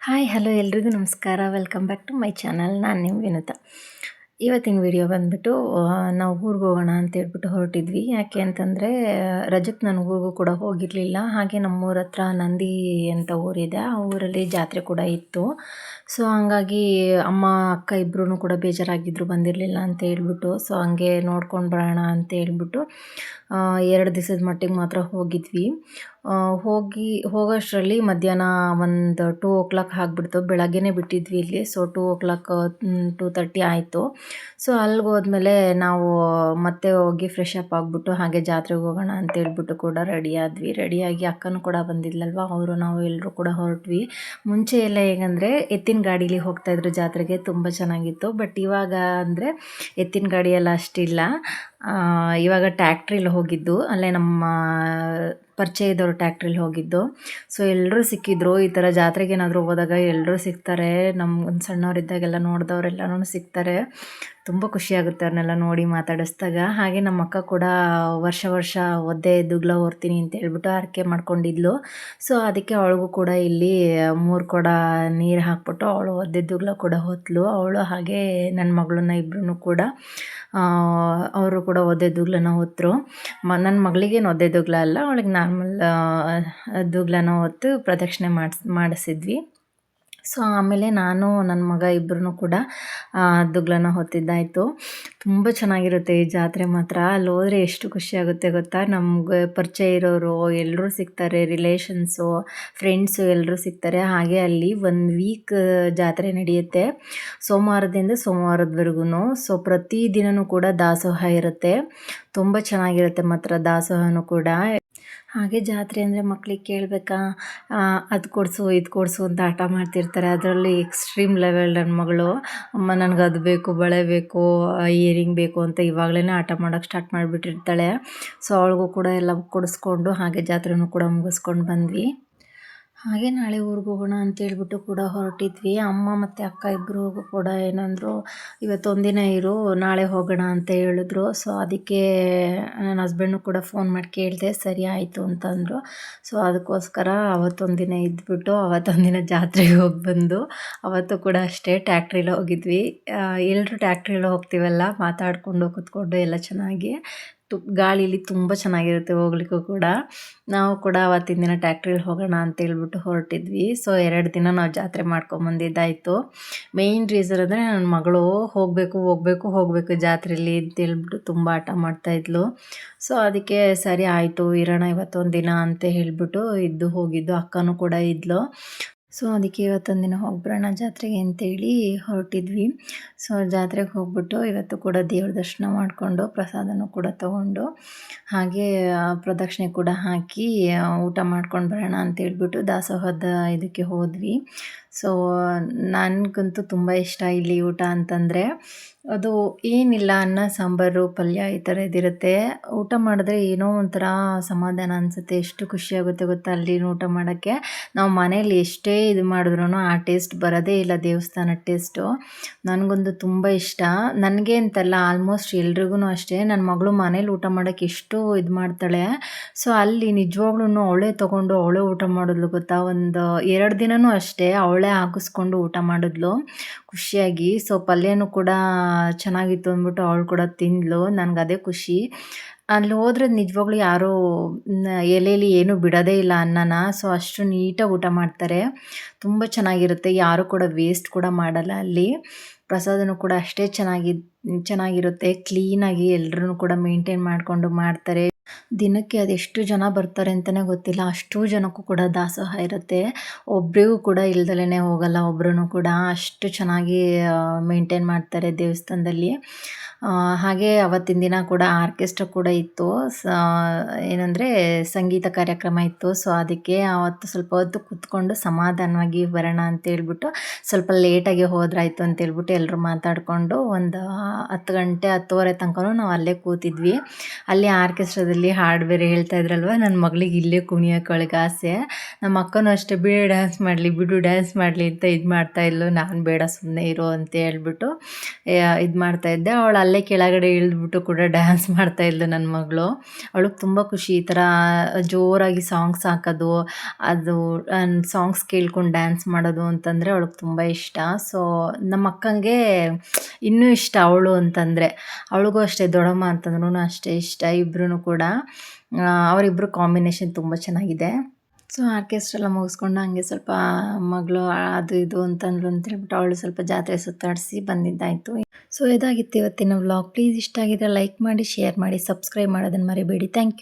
Hi, hello ಎಲ್ರಿಗೂ ನಮಸ್ಕಾರ. Welcome back to my channel ನಾನು ನಿಮ್ಮ ವಿನುತ. ಇವತ್ತಿನ ವಿಡಿಯೋ ಬಂದುಬಿಟ್ಟು ನಾವು ಊರಿಗೆ ಹೋಗೋಣ ಅಂತ ಹೇಳ್ಬಿಟ್ಟು ಹೊರಟಿದ್ವಿ. ಯಾಕೆ ಅಂತಂದರೆ ರಜಕ್ಕೆ ನಾನು ಊರಿಗೂ ಕೂಡ ಹೋಗಿರಲಿಲ್ಲ. ಹಾಗೆ ನಮ್ಮೂರ ಹತ್ರ ನಂದಿ ಅಂತ ಊರಿದೆ. ಆ ಊರಲ್ಲಿ ಜಾತ್ರೆ ಕೂಡ ಇತ್ತು. ಸೊ ಹಂಗಾಗಿ ಅಮ್ಮ, ಅಕ್ಕ ಇಬ್ಬರೂ ಕೂಡ ಬೇಜಾರಾಗಿದ್ದರು ಬಂದಿರಲಿಲ್ಲ ಅಂತ ಹೇಳ್ಬಿಟ್ಟು. ಸೊ ಹಂಗೆ ನೋಡ್ಕೊಂಡು ಬರೋಣ ಅಂತ ಹೇಳ್ಬಿಟ್ಟು ಎರಡು ದಿವಸದ ಮಟ್ಟಿಗೆ ಮಾತ್ರ ಹೋಗಿದ್ವಿ. ಹೋಗಿ, ಹೋಗೋಷ್ಟರಲ್ಲಿ ಮಧ್ಯಾಹ್ನ ಒಂದು ಟೂ ಓ ಕ್ಲಾಕ್ ಆಗಿಬಿಡ್ತು. ಬೆಳಗ್ಗೆನೇ ಬಿಟ್ಟಿದ್ವಿ ಇಲ್ಲಿ. So two o'clock two thirty ಆಯಿತು. ಸೊ ಅಲ್ಲಿಗೆ ಹೋದ್ಮೇಲೆ ನಾವು ಮತ್ತೆ ಹೋಗಿ ಫ್ರೆಶ್ ಅಪ್ ಆಗಿಬಿಟ್ಟು ಹಾಗೆ ಜಾತ್ರೆಗೆ ಹೋಗೋಣ ಅಂತ ಹೇಳ್ಬಿಟ್ಟು ಕೂಡ ರೆಡಿ ಆದ್ವಿ. ರೆಡಿಯಾಗಿ ಅಕ್ಕನೂ ಕೂಡ ಬಂದಿದ್ಲಲ್ವ? ಅವರು, ನಾವು ಎಲ್ಲರೂ ಕೂಡ ಹೊರಟ್ವಿ. ಮುಂಚೆ ಎಲ್ಲ ಹೇಗಂದರೆ ಎತ್ತಿನ ಗಾಡೀಲಿ ಹೋಗ್ತಾಯಿದ್ರು ಜಾತ್ರೆಗೆ. ತುಂಬ ಚೆನ್ನಾಗಿತ್ತು. ಬಟ್ ಇವಾಗ ಅಂದರೆ ಎತ್ತಿನ ಗಾಡಿಯೆಲ್ಲ ಅಷ್ಟಿಲ್ಲ. ಇವಾಗ ಟ್ಯಾಕ್ಟ್ರಿಲಿ ಹೋಗಿದ್ದು ಅಲ್ಲೇ ನಮ್ಮ ಪರಿಚಯ ಇದ್ದವರು ಟ್ಯಾಕ್ಟ್ರಿಲಿ ಹೋಗಿದ್ದು. ಸೊ ಎಲ್ಲರೂ ಸಿಕ್ಕಿದ್ರು. ಈ ಥರ ಜಾತ್ರೆಗೆ ಏನಾದರೂ ಹೋದಾಗ ಎಲ್ಲರೂ ಸಿಗ್ತಾರೆ. ನಮ್ಮ ಒಂದು ಸಣ್ಣವರಿದ್ದಾಗೆಲ್ಲ ನೋಡಿದವರೆಲ್ಲನೂ ಸಿಗ್ತಾರೆ. ತುಂಬ ಖುಷಿಯಾಗುತ್ತೆ ಅವ್ರನ್ನೆಲ್ಲ ನೋಡಿ ಮಾತಾಡಿಸ್ದಾಗ. ಹಾಗೆ ನಮ್ಮ ಅಕ್ಕ ಕೂಡ ವರ್ಷ ವರ್ಷ ಒದ್ದೆ ದುಗ್ಲ ಓರ್ತೀನಿ ಅಂತ ಹೇಳ್ಬಿಟ್ಟು ಆರಕೆ ಮಾಡ್ಕೊಂಡಿದ್ಲು. ಸೊ ಅದಕ್ಕೆ ಅವಳಿಗೂ ಕೂಡ ಇಲ್ಲಿ ಮೂರು ಕೊಡ ನೀರು ಹಾಕ್ಬಿಟ್ಟು ಅವಳು ಒದ್ದೆ ದುಗ್ಲ ಕೂಡ ಹೊತ್ತಲು ಅವಳು ಹಾಗೆ ನನ್ನ ಮಗಳನ್ನ ಇಬ್ಬರೂ ಕೂಡ ಅವರು ಕೂಡ ಒದ್ದೆ ದುಗ್ಲನ ಹೊತ್ತರು ಮ ನನ್ನ ಮಗಳಿಗೇನು ಒದ್ದೆ ದುಗ್ಲ ಅಲ್ಲ, ಅವಳಿಗೆ ನಾರ್ಮಲ್ ದುಗ್ಲನ ಹೊತ್ತು ಪ್ರದಕ್ಷಿಣೆ ಮಾಡಿಸ್, ಮಾಡಿಸಿದ್ವಿ. ಸೊ, ಆಮೇಲೆ ನಾನು ನನ್ನ ಮಗ ಇಬ್ಬರೂ ಕೂಡ ದುಗ್ಲನ ಹೊತ್ತಿದ್ದಾಯಿತು. ತುಂಬ ಚೆನ್ನಾಗಿರುತ್ತೆ ಈ ಜಾತ್ರೆ ಮಾತ್ರ. ಅಲ್ಲಿ ಹೋದರೆ ಎಷ್ಟು ಖುಷಿಯಾಗುತ್ತೆ ಗೊತ್ತಾ? ನಮ್ಗೆ ಪರಿಚಯ ಇರೋರು ಎಲ್ಲರೂ ಸಿಗ್ತಾರೆ, ರಿಲೇಷನ್ಸು, ಫ್ರೆಂಡ್ಸು ಎಲ್ಲರೂ ಸಿಗ್ತಾರೆ. ಹಾಗೆ ಅಲ್ಲಿ ಒಂದು ವೀಕ್, ಜಾತ್ರೆ ನಡೆಯುತ್ತೆ. ಸೋಮವಾರದಿಂದ ಸೋಮವಾರದವರೆಗೂ ಸೊ, ಪ್ರತಿ ದಿನವೂ ಕೂಡ ದಾಸೋಹ ಇರುತ್ತೆ. ತುಂಬ ಚೆನ್ನಾಗಿರುತ್ತೆ ಮಾತ್ರ ದಾಸೋಹನೂ ಕೂಡ. ಹಾಗೆ ಜಾತ್ರೆ ಅಂದರೆ ಮಕ್ಳಿಗೆ ಕೇಳಬೇಕಾ ಅದು ಕೊಡಿಸು, ಇದು ಕೊಡಿಸು ಅಂತ ಆಟ ಮಾಡ್ತಿರ್ತಾರೆ. ಅದರಲ್ಲಿ ಎಕ್ಸ್ಟ್ರೀಮ್ ಲೆವೆಲ್ ನನ್ನ ಮಗಳು, ಅಮ್ಮ, ನನಗೆ ಅದು ಬೇಕು, ಬಳೆ ಬೇಕು ಇಯರಿಂಗ್ ಬೇಕು ಅಂತ ಇವಾಗಲೇ ಆಟ ಮಾಡೋಕ್ಕೆ ಸ್ಟಾರ್ಟ್ ಮಾಡಿಬಿಟ್ಟಿರ್ತಾಳೆ. ಸೊ ಅವಳಿಗೂ ಕೂಡ ಎಲ್ಲ ಕೊಡಿಸ್ಕೊಂಡು ಹಾಗೆ ಜಾತ್ರೆನೂ ಕೂಡ ಮುಗಿಸ್ಕೊಂಡು ಬಂದ್ವಿ. ಹಾಗೆ ನಾಳೆ ಊರಿಗೆ ಹೋಗೋಣ ಅಂತೇಳ್ಬಿಟ್ಟು ಕೂಡ ಹೊರಟಿದ್ವಿ. ಅಮ್ಮ ಮತ್ತು ಅಕ್ಕ ಇಬ್ಬರು ಕೂಡ ಏನಂದರು ಇವತ್ತೊಂದಿನ ಇರು, ನಾಳೆ ಹೋಗೋಣ ಅಂತ ಹೇಳಿದ್ರು. ಸೊ ಅದಕ್ಕೆ ನನ್ನ ಹಸ್ಬೆಂಡು ಕೂಡ ಫೋನ್ ಮಾಡಿ ಕೇಳಿದೆ, ಸರಿ ಆಯಿತು ಅಂತಂದರು. ಸೊ ಅದಕ್ಕೋಸ್ಕರ ಅವತ್ತೊಂದಿನ ಇದ್ಬಿಟ್ಟು ಅವತ್ತೊಂದಿನ ಜಾತ್ರೆಗೆ ಹೋಗಿ ಬಂದು ಅವತ್ತು ಕೂಡ ಅಷ್ಟೇ ಟ್ಯಾಕ್ಟ್ರಿಲಿ ಹೋಗಿದ್ವಿ. ಎಲ್ಲರೂ ಟ್ಯಾಕ್ಟ್ರಿಲಿ ಹೋಗ್ತೀವಲ್ಲ, ಮಾತಾಡಿಕೊಂಡು ಕೂತ್ಕೊಂಡು ಎಲ್ಲ ಚೆನ್ನಾಗಿ. ತು, ಗಾಳಿಲಿ ತುಂಬ ಚೆನ್ನಾಗಿರುತ್ತೆ ಹೋಗ್ಲಿಕ್ಕೂ ಕೂಡ. ನಾವು ಕೂಡ ಅವತ್ತಿನ ದಿನ ಟ್ಯಾಕ್ಟ್ರಿಲಿ ಹೋಗೋಣ ಅಂತ ಹೇಳ್ಬಿಟ್ಟು ಹೊರಟಿದ್ವಿ. ಸೊ ಎರಡು ದಿನ ನಾವು ಜಾತ್ರೆ ಮಾಡ್ಕೊಂಬಂದಿದ್ದಾಯಿತು. ಮೇಯ್ನ್ ರೀಸನ್ ಅಂದರೆ ನನ್ನ ಮಗಳು, ಹೋಗಬೇಕು ಹೋಗಬೇಕು ಹೋಗಬೇಕು ಜಾತ್ರೆಯಲ್ಲಿ ಅಂತ ಹೇಳ್ಬಿಟ್ಟು ತುಂಬ ಆಟ ಮಾಡ್ತಾಯಿದ್ಲು ಸೊ ಅದಕ್ಕೆ ಸರಿ ಆಯಿತು, ಇರೋಣ ಇವತ್ತೊಂದು ದಿನ ಅಂತ ಹೇಳಿಬಿಟ್ಟು ಇದ್ದು ಹೋಗಿದ್ದು ಅಕ್ಕನೂ ಕೂಡ ಇದ್ಲು. ಸೊ ಅದಕ್ಕೆ ಇವತ್ತೊಂದು ದಿನ ಹೋಗ್ಬರೋಣ ಜಾತ್ರೆಗೆ ಅಂತೇಳಿ ಹೊರಟಿದ್ವಿ. ಸೊ ಜಾತ್ರೆಗೆ ಹೋಗ್ಬಿಟ್ಟು ಇವತ್ತು ಕೂಡ ದೇವ್ರ ದರ್ಶನ ಮಾಡಿಕೊಂಡು ಪ್ರಸಾದನೂ ಕೂಡ ತಗೊಂಡು ಹಾಗೆ ಪ್ರದಕ್ಷಿಣೆ ಕೂಡ ಹಾಕಿ ಊಟ ಮಾಡ್ಕೊಂಡು ಬರೋಣ ಅಂತೇಳ್ಬಿಟ್ಟು ದಾಸೋಹದ ಇದಕ್ಕೆ ಹೋದ್ವಿ. ಸೊ ನನಗಂತೂ ತುಂಬ ಇಷ್ಟ ಇಲ್ಲಿ ಊಟ ಅಂತಂದರೆ ಅದು ಏನಿಲ್ಲ ಅನ್ನ, ಸಾಂಬಾರು, ಪಲ್ಯ ಈ ಥರ ಇದಿರುತ್ತೆ ಊಟ ಮಾಡಿದ್ರೆ ಏನೋ ಒಂಥರ ಸಮಾಧಾನ ಅನಿಸುತ್ತೆ. ಎಷ್ಟು ಖುಷಿಯಾಗುತ್ತೆ ಗೊತ್ತಾ ಅಲ್ಲಿ ಊಟ ಮಾಡೋಕ್ಕೆ. ನಾವು ಮನೇಲಿ ಎಷ್ಟೇ ಇದು ಮಾಡಿದ್ರೂ ಆ ಟೇಸ್ಟ್ ಬರೋದೇ ಇಲ್ಲ ದೇವಸ್ಥಾನ ಟೇಸ್ಟು. ನನಗೊಂದು ತುಂಬ ಇಷ್ಟ. ನನಗೆ ಅಂತಲ್ಲ ಆಲ್ಮೋಸ್ಟ್ ಎಲ್ರಿಗೂ ಅಷ್ಟೇ. ನನ್ನ ಮಗಳು ಮನೇಲಿ ಊಟ ಮಾಡೋಕ್ಕೆ ಎಷ್ಟು ಇದು ಮಾಡ್ತಾಳೆ. ಸೊ ಅಲ್ಲಿ ನಿಜವಾಗ್ಲೂ ಅವಳೇ ತೊಗೊಂಡು ಅವಳೇ ಊಟ ಮಾಡಿದ್ಲು ಗೊತ್ತಾ? ಒಂದು ಎರಡು ದಿನವೂ ಅಷ್ಟೇ. ಅವಳೇ ಹಾಕಿಸ್ಕೊಂಡು ಊಟ ಮಾಡಿದ್ಲು. ಖುಷಿಯಾಗಿ. ಸೊ ಪಲ್ಯನೂ ಕೂಡ ಚೆನ್ನಾಗಿತ್ತು ಅಂದ್ಬಿಟ್ಟು ಅವಳು ಕೂಡ ತಿಂದ್ಲು. ನನಗೆ ಅದೇ ಖುಷಿ. ಅಲ್ಲಿ ಹೋದ್ರೆ ನಿಜವಾಗ್ಲೂ ಯಾರೂ ಎಲೆಯಲ್ಲಿ ಏನೂ ಬಿಡೋದೇ ಇಲ್ಲ ಅನ್ನನ. ಸೊ ಅಷ್ಟು ನೀಟಾಗಿ ಊಟ ಮಾಡ್ತಾರೆ. ತುಂಬ ಚೆನ್ನಾಗಿರುತ್ತೆ. ಯಾರೂ ಕೂಡ ವೇಸ್ಟ್ ಕೂಡ ಮಾಡಲ್ಲ ಅಲ್ಲಿ. ಪ್ರಸಾದನೂ ಕೂಡ ಅಷ್ಟೇ ಚೆನ್ನಾಗಿ, ಚೆನ್ನಾಗಿರುತ್ತೆ. ಕ್ಲೀನಾಗಿ ಎಲ್ಲರೂ ಕೂಡ ಮೇಂಟೈನ್ ಮಾಡಿಕೊಂಡು ಮಾಡ್ತಾರೆ. ದಿನಕ್ಕೆ ಅದೆಷ್ಟು ಜನ ಬರ್ತಾರೆ ಅಂತಲೇ ಗೊತ್ತಿಲ್ಲ. ಅಷ್ಟು ಜನಕ್ಕೂ ಕೂಡ ದಾಸೋಹ ಇರುತ್ತೆ. ಒಬ್ಬರಿಗೂ ಕೂಡ ಇಲ್ದಲೇ ಹೋಗಲ್ಲ ಒಬ್ಬರೂ ಕೂಡ ಅಷ್ಟು ಚೆನ್ನಾಗಿ ಮೇಂಟೈನ್ ಮಾಡ್ತಾರೆ ದೇವಸ್ಥಾನದಲ್ಲಿ. ಹಾಗೆ ಅವತ್ತಿನ ದಿನ ಕೂಡ ಆರ್ಕೆಸ್ಟ್ರಾ ಕೂಡ ಇತ್ತು. ಸ, ಏನಂದರೆ ಸಂಗೀತ ಕಾರ್ಯಕ್ರಮ ಇತ್ತು. ಸೊ, ಅದಕ್ಕೆ ಅವತ್ತು ಸ್ವಲ್ಪ ಹೊತ್ತು ಕೂತ್ಕೊಂಡು ಸಮಾಧಾನವಾಗಿ ಬರೋಣ ಅಂತೇಳ್ಬಿಟ್ಟು ಸ್ವಲ್ಪ ಲೇಟಾಗಿ ಹೋದ್ರಾಯ್ತು ಅಂತೇಳ್ಬಿಟ್ಟು ಎಲ್ಲರೂ ಮಾತಾಡಿಕೊಂಡು ಒಂದು ಹತ್ತು ಗಂಟೆ, ಹತ್ತುವರೆ ತನಕನೂ ನಾವು ಅಲ್ಲೇ ಕೂತಿದ್ವಿ. ಅಲ್ಲಿ ಆರ್ಕೆಸ್ಟ್ರಾದಲ್ಲಿ ಹಾಡು ಬೇರೆ ಹೇಳ್ತಾ ಇದ್ರಲ್ವ ನನ್ನ ಮಗಳಿಗೆ ಇಲ್ಲೇ ಕುಣಿಯೋಕೊಳಗೆ ಆಸೆ. ನಮ್ಮ ಅಕ್ಕನೂ ಅಷ್ಟೇ ಬೇಡ ಡ್ಯಾನ್ಸ್ ಮಾಡಲಿ, ಬಿಡು ಡ್ಯಾನ್ಸ್ ಮಾಡಲಿ ಅಂತ ಇದು ಮಾಡ್ತಾಯಿದ್ಲು ನಾನು ಬೇಡ ಸುಮ್ಮನೆ ಇರೋ ಅಂತ ಹೇಳ್ಬಿಟ್ಟು ಇದು ಮಾಡ್ತಾಯಿದ್ದೆ ಅವಳು ಅಲ್ಲೇ ಕೆಳಗಡೆ ಇಳಿದ್ಬಿಟ್ಟು ಕೂಡ ಡ್ಯಾನ್ಸ್ ಮಾಡ್ತಾ ಇದ್ಲು ನನ್ನ ಮಗಳು. ಅವಳಿಗೆ ತುಂಬ ಖುಷಿ. ಈ ಥರ ಜೋರಾಗಿ ಸಾಂಗ್ಸ್ ಹಾಕೋದು, ಅದು ಸಾಂಗ್ಸ್ ಕೇಳ್ಕೊಂಡು ಡ್ಯಾನ್ಸ್ ಮಾಡೋದು ಅಂತಂದರೆ ಅವಳಿಗೆ ತುಂಬ ಇಷ್ಟ. ಸೊ ನಮ್ಮ ಅಕ್ಕಂಗೆ ಇನ್ನೂ ಇಷ್ಟ ಅವಳು ಅಂತಂದರೆ. ಅವಳಿಗೂ ಅಷ್ಟೇ ದೊಡಮ್ಮ ಅಂತಂದ್ರೂ ಅಷ್ಟೇ ಇಷ್ಟ ಇಬ್ಬರೂ ಕೂಡ. ಅವರಿಬ್ಬರು ಕಾಂಬಿನೇಷನ್ ತುಂಬ ಚೆನ್ನಾಗಿದೆ. ಸೊ ಆರ್ಕೆಸ್ಟ್ರಾ ಎಲ್ಲ ಮುಗಿಸ್ಕೊಂಡು ಹಂಗೆ ಸ್ವಲ್ಪ ಮಗಳು ಅದು ಇದು ಅಂತಂದ್ರು ಅಂತ ಹೇಳ್ಬಿಟ್ಟು ಅವಳು ಸ್ವಲ್ಪ ಜಾತ್ರೆ ಸುತ್ತಾಡಿಸಿ ಬಂದಿದ್ದಾಯಿತು. ಸೊ ಇದಾಗಿತ್ತು ಇವತ್ತಿನ ವ್ಲಾಗ್. ಪ್ಲೀಸ್ ಇಷ್ಟ ಆಗಿದ್ರೆ ಲೈಕ್ ಮಾಡಿ, ಶೇರ್ ಮಾಡಿ, ಸಬ್ಸ್ಕ್ರೈಬ್ ಮಾಡೋದನ್ನು ಮರಿಬೇಡಿ. Thank you.